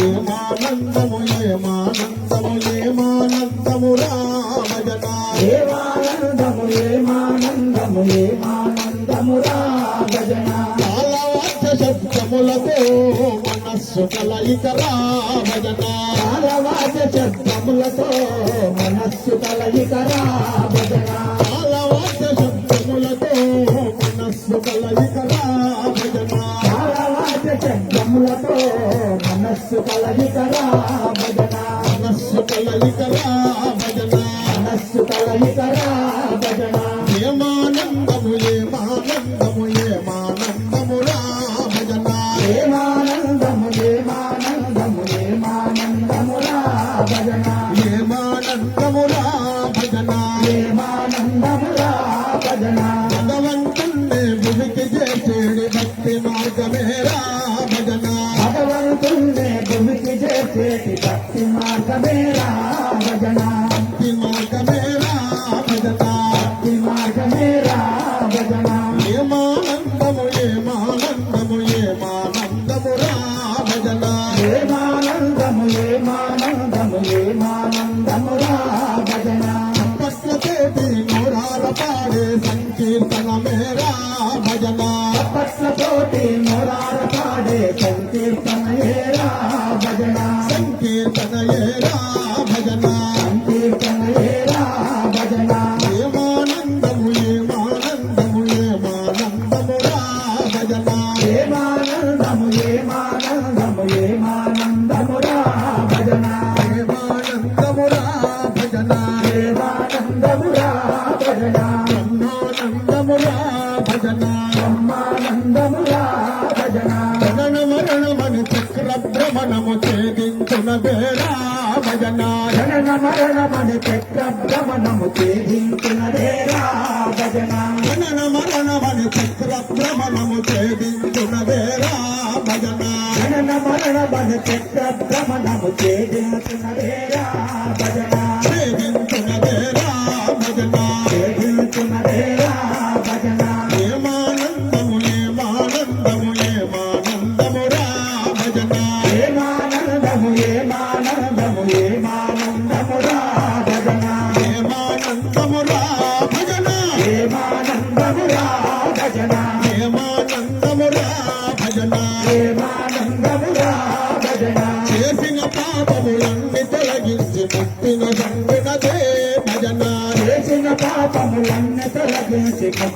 ఏమానందము ఏమానందము ఏమానందము రామజన ఏమానందము ఏమానందము కాలవాచ శబ్దములతో మనస్సు కలయిక రామజన కాలవాచ శబ్దములతో మనస్సు కలయికరా భజన కాలవాచ శబ్దములతో మనస్సు కలయిక రామజన శబ్దములతో మనస్సు కలయికరా భజన. మనస్సు కలయిక రామజన మనస్సు కలయికరా భజన. ఏమానందము ఏమానందము ఏమానందము రామజన ఏమానందము ఏమానందము ఏమానందమురా భజన. ఏమానందము రామజన ఏమానందమురా భజన. పట్లతోటి నోరాల పాడే సంకీర్తనమే రామజన పట్లతోటి భజన సంకీర్తన ఏ ఏమానందము ఏమానందము ఏమానందమురా భజన ఏమానందము రామజన ఏమానందమురా భజన బ్రహ్మానందము భజన బ్రహ్మానందమురా భజన జనన మరణమని చక్ర భ్రమణము చేదించున వేరా భజన జనన మరణమని చక్ర భ్రమణము చేదించున ఛేదించినదేరా భజన జనన మరణమని చక్ర భ్రమణము చేది మరణమని చక్ర భ్రమణము ఛేదించినదేరా భజన ఛేదించున భజన ఛేదించినదేరా భజన ఏమానందము ఏమానందము ఏమానందము రా భజన ఏమానందము ఏమానందము ఏమానందమురా భజన ఏమానందము రా భజన భజన ఏమానందము రా భజన? తొలగించి ముక్తిన సంగునదే భజన చేసిన పాపములన్నీ తొలగించి